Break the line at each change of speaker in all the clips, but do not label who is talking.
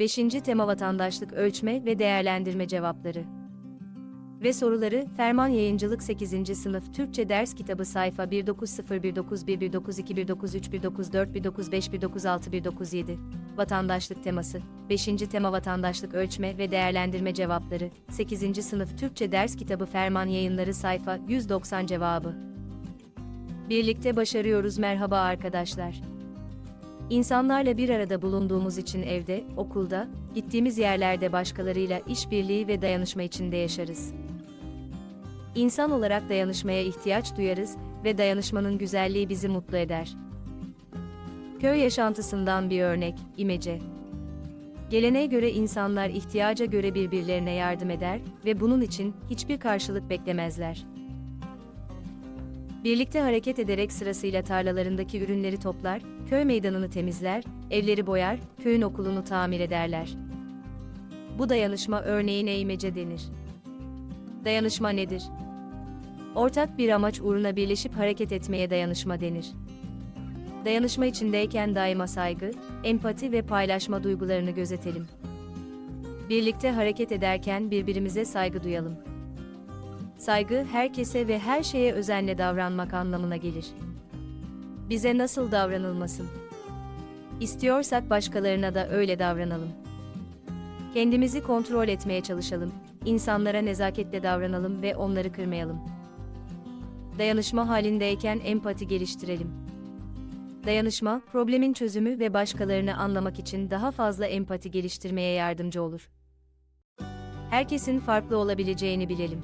5. tema vatandaşlık ölçme ve değerlendirme cevapları. Ve soruları Ferman Yayıncılık 8. sınıf Türkçe ders kitabı sayfa 190191921931941951951961961997. Vatandaşlık teması. 5. tema vatandaşlık ölçme ve değerlendirme cevapları. 8. sınıf Türkçe ders kitabı Ferman Yayınları sayfa 190 cevabı. Birlikte başarıyoruz merhaba arkadaşlar. İnsanlarla bir arada bulunduğumuz için evde, okulda, gittiğimiz yerlerde başkalarıyla işbirliği ve dayanışma içinde yaşarız. İnsan olarak dayanışmaya ihtiyaç duyarız ve dayanışmanın güzelliği bizi mutlu eder. Köy yaşantısından bir örnek, imece. Geleneğe göre insanlar ihtiyaca göre birbirlerine yardım eder ve bunun için hiçbir karşılık beklemezler. Birlikte hareket ederek sırasıyla tarlalarındaki ürünleri toplar, köy meydanını temizler, evleri boyar, köyün okulunu tamir ederler. Bu dayanışma örneğine imece denir. Dayanışma nedir? Ortak bir amaç uğruna birleşip hareket etmeye dayanışma denir. Dayanışma içindeyken daima saygı, empati ve paylaşma duygularını gözetelim. Birlikte hareket ederken birbirimize saygı duyalım. Saygı herkese ve her şeye özenle davranmak anlamına gelir. Bize nasıl davranılmasın? İstiyorsak başkalarına da öyle davranalım. Kendimizi kontrol etmeye çalışalım, insanlara nezaketle davranalım ve onları kırmayalım. Dayanışma halindeyken empati geliştirelim. Dayanışma, problemin çözümü ve başkalarını anlamak için daha fazla empati geliştirmeye yardımcı olur. Herkesin farklı olabileceğini bilelim.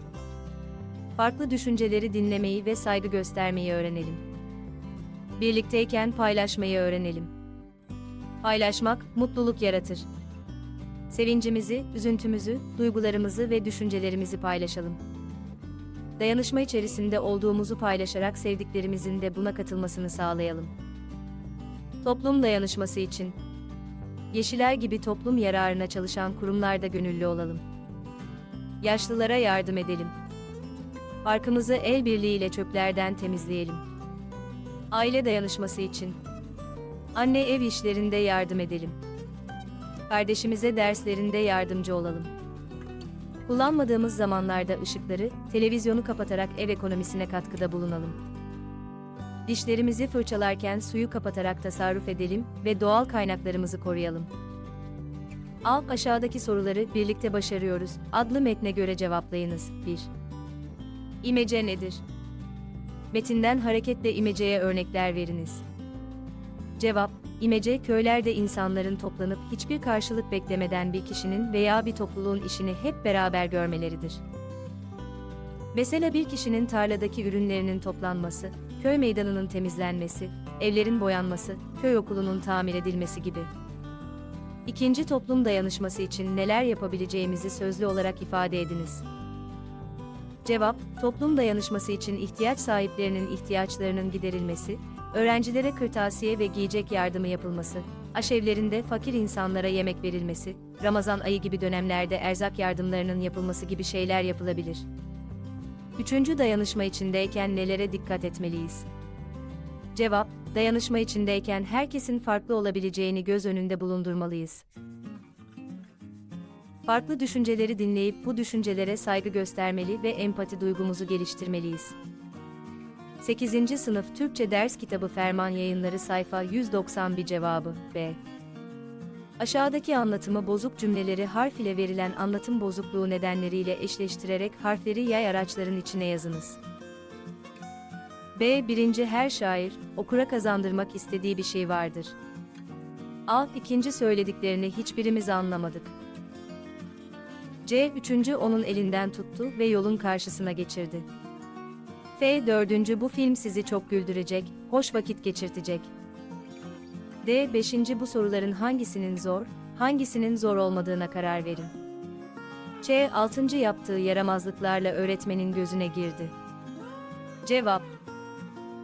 Farklı düşünceleri dinlemeyi ve saygı göstermeyi öğrenelim. Birlikteyken paylaşmayı öğrenelim. Paylaşmak mutluluk yaratır. Sevincimizi, üzüntümüzü, duygularımızı ve düşüncelerimizi paylaşalım. Dayanışma içerisinde olduğumuzu paylaşarak sevdiklerimizin de buna katılmasını sağlayalım. Toplum dayanışması için Yeşilay gibi toplum yararına çalışan kurumlarda gönüllü olalım. Yaşlılara yardım edelim. Parkımızı el birliğiyle çöplerden temizleyelim. Aile dayanışması için Anne ev işlerinde yardım edelim. Kardeşimize derslerinde yardımcı olalım. Kullanmadığımız zamanlarda ışıkları, televizyonu kapatarak ev ekonomisine katkıda bulunalım. Dişlerimizi fırçalarken suyu kapatarak tasarruf edelim ve doğal kaynaklarımızı koruyalım. Al aşağıdaki soruları birlikte başarıyoruz adlı metne göre cevaplayınız. 1. İmece nedir? Metinden hareketle imeceye örnekler veriniz. Cevap, imece köylerde insanların toplanıp hiçbir karşılık beklemeden bir kişinin veya bir topluluğun işini hep beraber görmeleridir. Mesela bir kişinin tarladaki ürünlerinin toplanması, köy meydanının temizlenmesi, evlerin boyanması, köy okulunun tamir edilmesi gibi. İkinci toplum dayanışması için neler yapabileceğimizi sözlü olarak ifade ediniz. Cevap, toplum dayanışması için ihtiyaç sahiplerinin ihtiyaçlarının giderilmesi, öğrencilere kırtasiye ve giyecek yardımı yapılması, aşevlerinde fakir insanlara yemek verilmesi, Ramazan ayı gibi dönemlerde erzak yardımlarının yapılması gibi şeyler yapılabilir. Üçüncü dayanışma içindeyken nelere dikkat etmeliyiz? Cevap, dayanışma içindeyken herkesin farklı olabileceğini göz önünde bulundurmalıyız. Farklı düşünceleri dinleyip bu düşüncelere saygı göstermeli ve empati duygumuzu geliştirmeliyiz. 8. Sınıf Türkçe Ders Kitabı Ferman Yayınları sayfa 191 cevabı B. Aşağıdaki anlatımı bozuk cümleleri harf ile verilen anlatım bozukluğu nedenleriyle eşleştirerek harfleri yay araçların içine yazınız. B. Birinci her şair, okura kazandırmak istediği bir şey vardır. A. ikinci söylediklerini hiçbirimiz anlamadık. C. Üçüncü onun elinden tuttu ve yolun karşısına geçirdi. F. Dördüncü bu film sizi çok güldürecek, hoş vakit geçirtecek. D. Beşinci bu soruların hangisinin zor, hangisinin zor olmadığına karar verin. Ç. Altıncı yaptığı yaramazlıklarla öğretmenin gözüne girdi. Cevap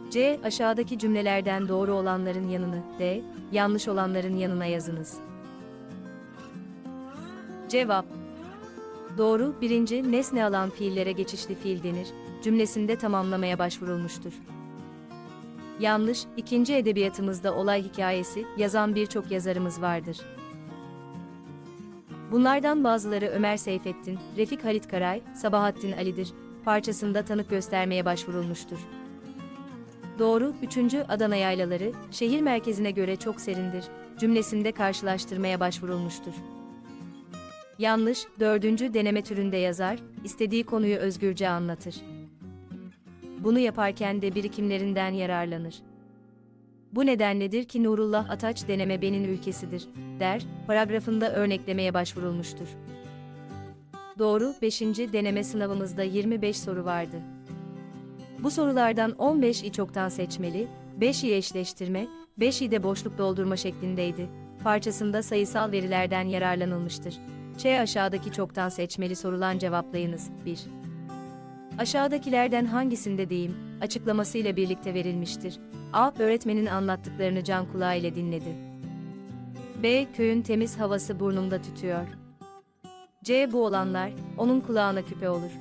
C. Aşağıdaki cümlelerden doğru olanların yanını, D. Yanlış olanların yanına yazınız. Cevap Doğru, birinci, nesne alan fiillere geçişli fiil denir, cümlesinde tamamlamaya başvurulmuştur. Yanlış, ikinci edebiyatımızda olay hikayesi, yazan birçok yazarımız vardır. Bunlardan bazıları Ömer Seyfettin, Refik Halit Karay, Sabahattin Ali'dir, parçasında tanık göstermeye başvurulmuştur. Doğru, 3. Adana yaylaları, şehir merkezine göre çok serindir, cümlesinde karşılaştırmaya başvurulmuştur. Yanlış, dördüncü deneme türünde yazar, istediği konuyu özgürce anlatır. Bunu yaparken de birikimlerinden yararlanır. Bu nedenledir ki Nurullah Ataç deneme benin ülkesidir, der, paragrafında örneklemeye başvurulmuştur. Doğru, 5. deneme sınavımızda 25 soru vardı. Bu sorulardan 15'i çoktan seçmeli, 5'i eşleştirme, 5'i de boşluk doldurma şeklindeydi. Parçasında sayısal verilerden yararlanılmıştır. Ç aşağıdaki çoktan seçmeli sorulan cevaplayınız. 1. Aşağıdakilerden hangisinde deyim, açıklamasıyla birlikte verilmiştir. A. Öğretmenin anlattıklarını can kulağı ile dinledi. B. Köyün temiz havası burnumda tütüyor. C. Bu olanlar, onun kulağına küpe olur.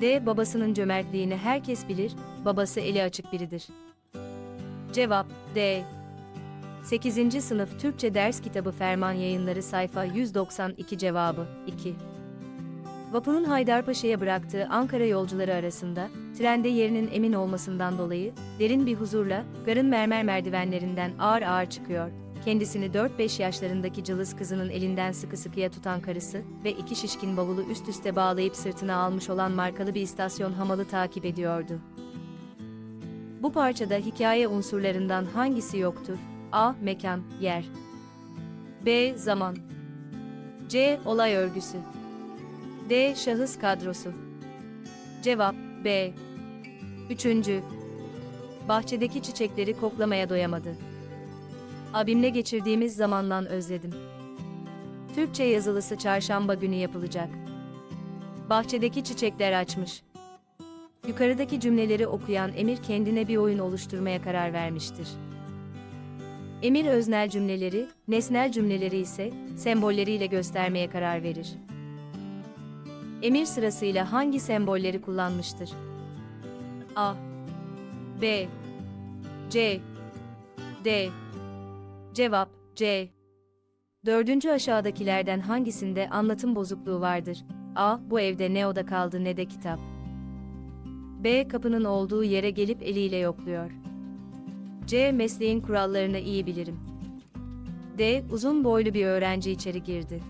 D. Babasının cömertliğini herkes bilir, babası eli açık biridir. Cevap D. 8. Sınıf Türkçe Ders Kitabı Ferman Yayınları Sayfa 192 Cevabı 2 Vapurun Haydarpaşa'ya bıraktığı Ankara yolcuları arasında, trende yerinin emin olmasından dolayı, derin bir huzurla, garın mermer merdivenlerinden ağır ağır çıkıyor. Kendisini 4-5 yaşlarındaki cılız kızının elinden sıkı sıkıya tutan karısı ve iki şişkin bavulu üst üste bağlayıp sırtına almış olan markalı bir istasyon hamalı takip ediyordu. Bu parçada hikaye unsurlarından hangisi yoktur? A. Mekan, yer. B. Zaman. C. Olay örgüsü. D. Şahıs kadrosu. Cevap B. Üçüncü. Bahçedeki çiçekleri koklamaya doyamadı. Abimle geçirdiğimiz zamandan özledim. Türkçe yazılısı çarşamba günü yapılacak. Bahçedeki çiçekler açmış. Yukarıdaki cümleleri okuyan Emir kendine bir oyun oluşturmaya karar vermiştir. Emir öznel cümleleri, nesnel cümleleri ise sembolleriyle göstermeye karar verir. Emir sırasıyla hangi sembolleri kullanmıştır? A B C D Cevap C Dördüncü aşağıdakilerden hangisinde anlatım bozukluğu vardır? A. Bu evde ne oda kaldı ne de kitap. B. Kapının olduğu yere gelip eliyle yokluyor. C. Mesleğin kurallarını iyi bilirim. D. Uzun boylu bir öğrenci içeri girdi.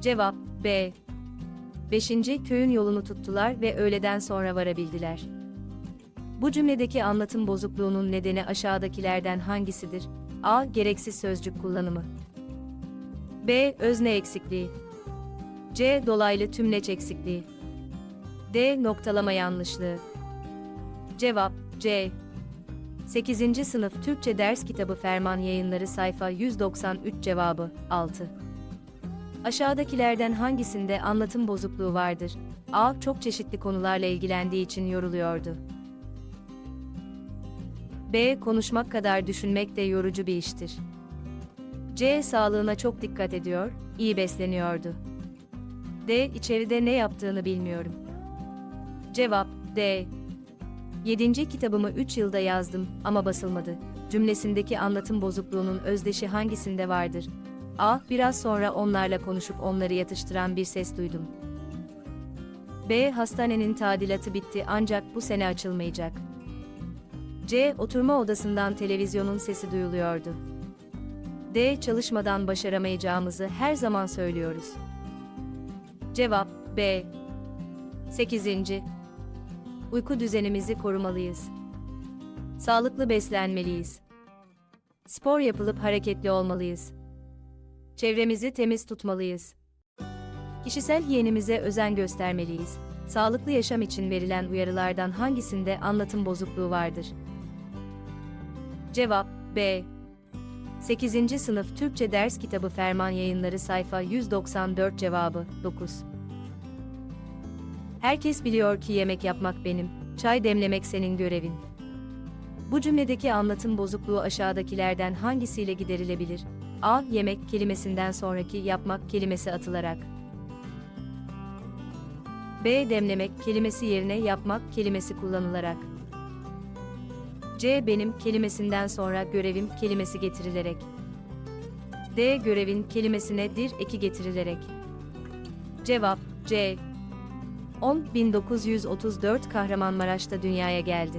Cevap B. 5. Köyün yolunu tuttular ve öğleden sonra varabildiler. Bu cümledeki anlatım bozukluğunun nedeni aşağıdakilerden hangisidir? A. Gereksiz sözcük kullanımı. B. Özne eksikliği. C. Dolaylı tümleç eksikliği. D. Noktalama yanlışlığı. Cevap C. 8. Sınıf Türkçe Ders Kitabı Ferman Yayınları Sayfa 193 Cevabı 6 Aşağıdakilerden hangisinde anlatım bozukluğu vardır? A. Çok çeşitli konularla ilgilendiği için yoruluyordu. B. Konuşmak kadar düşünmek de yorucu bir iştir. C. Sağlığına çok dikkat ediyor, iyi besleniyordu. D. İçeride ne yaptığını bilmiyorum. Cevap D. 7. kitabımı 3 yılda yazdım ama basılmadı. Cümlesindeki anlatım bozukluğunun özdeşi hangisinde vardır? A. Biraz sonra onlarla konuşup onları yatıştıran bir ses duydum. B. Hastanenin tadilatı bitti ancak bu sene açılmayacak. C. Oturma odasından televizyonun sesi duyuluyordu. D. Çalışmadan başaramayacağımızı her zaman söylüyoruz. Cevap B. 8. Uyku düzenimizi korumalıyız. Sağlıklı beslenmeliyiz. Spor yapılıp hareketli olmalıyız. Çevremizi temiz tutmalıyız. Kişisel hiyenimize özen göstermeliyiz. Sağlıklı yaşam için verilen uyarılardan hangisinde anlatım bozukluğu vardır? Cevap B. 8. Sınıf Türkçe Ders Kitabı Ferman Yayınları Sayfa 194 Cevabı 9 Herkes biliyor ki yemek yapmak benim, çay demlemek senin görevin. Bu cümledeki anlatım bozukluğu aşağıdakilerden hangisiyle giderilebilir? A. Yemek kelimesinden sonraki yapmak kelimesi atılarak. B. Demlemek kelimesi yerine yapmak kelimesi kullanılarak. C. Benim kelimesinden sonra görevim kelimesi getirilerek. D. Görevin kelimesine dir eki getirilerek. Cevap C. 10. 1934 Kahramanmaraş'ta dünyaya geldi.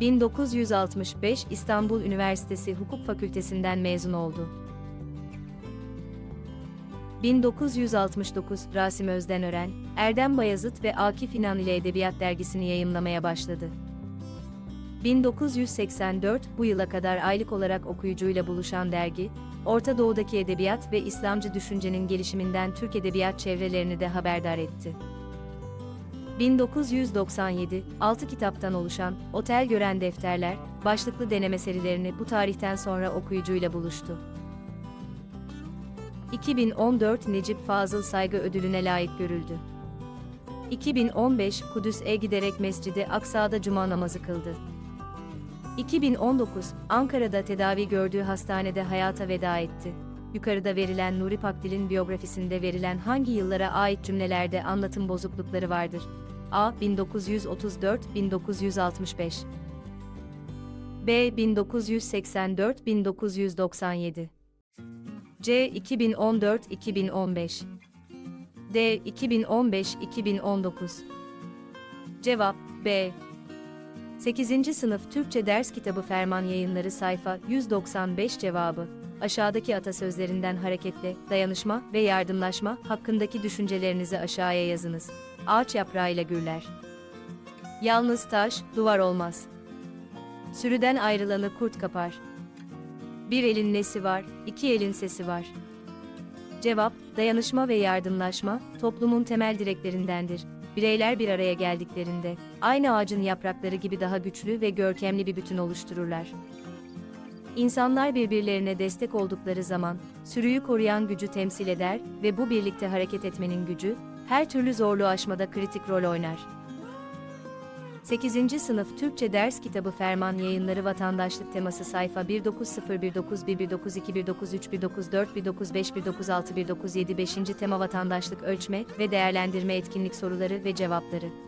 1965 İstanbul Üniversitesi Hukuk Fakültesinden mezun oldu. 1969 Rasim Özdenören, Erdem Bayazıt ve Akif İnan ile Edebiyat Dergisi'ni yayımlamaya başladı. 1984 bu yıla kadar aylık olarak okuyucuyla buluşan dergi, Orta Doğu'daki edebiyat ve İslamcı düşüncenin gelişiminden Türk edebiyat çevrelerini de haberdar etti. 1997, 6 kitaptan oluşan Otel Gören Defterler, başlıklı deneme serilerini bu tarihten sonra okuyucuyla buluştu. 2014 Necip Fazıl Saygı Ödülüne layık görüldü. 2015 Kudüs'e giderek Mescidi Aksa'da cuma namazı kıldı. 2019 Ankara'da tedavi gördüğü hastanede hayata veda etti. Yukarıda verilen Nuri Pakdil'in biyografisinde verilen hangi yıllara ait cümlelerde anlatım bozuklukları vardır? A. 1934-1965 B. 1984-1997 C. 2014-2015 D. 2015-2019 Cevap B. 8. Sınıf Türkçe Ders Kitabı Ferman Yayınları sayfa 195 cevabı aşağıdaki atasözlerinden hareketle dayanışma ve yardımlaşma hakkındaki düşüncelerinizi aşağıya yazınız. Ağaç yaprağıyla gürler. Yalnız taş, duvar olmaz. Sürüden ayrılanı kurt kapar. Bir elin nesi var, iki elin sesi var. Cevap, dayanışma ve yardımlaşma, toplumun temel direklerindendir. Bireyler bir araya geldiklerinde, aynı ağacın yaprakları gibi daha güçlü ve görkemli bir bütün oluştururlar. İnsanlar birbirlerine destek oldukları zaman, sürüyü koruyan gücü temsil eder ve bu birlikte hareket etmenin gücü, her türlü zorluğu aşmada kritik rol oynar. 8. Sınıf Türkçe Ders Kitabı Ferman Yayınları Vatandaşlık Teması Sayfa 190119 119 193 194 195 196 197 5. Tema Vatandaşlık Ölçme ve Değerlendirme Etkinlik Soruları ve Cevapları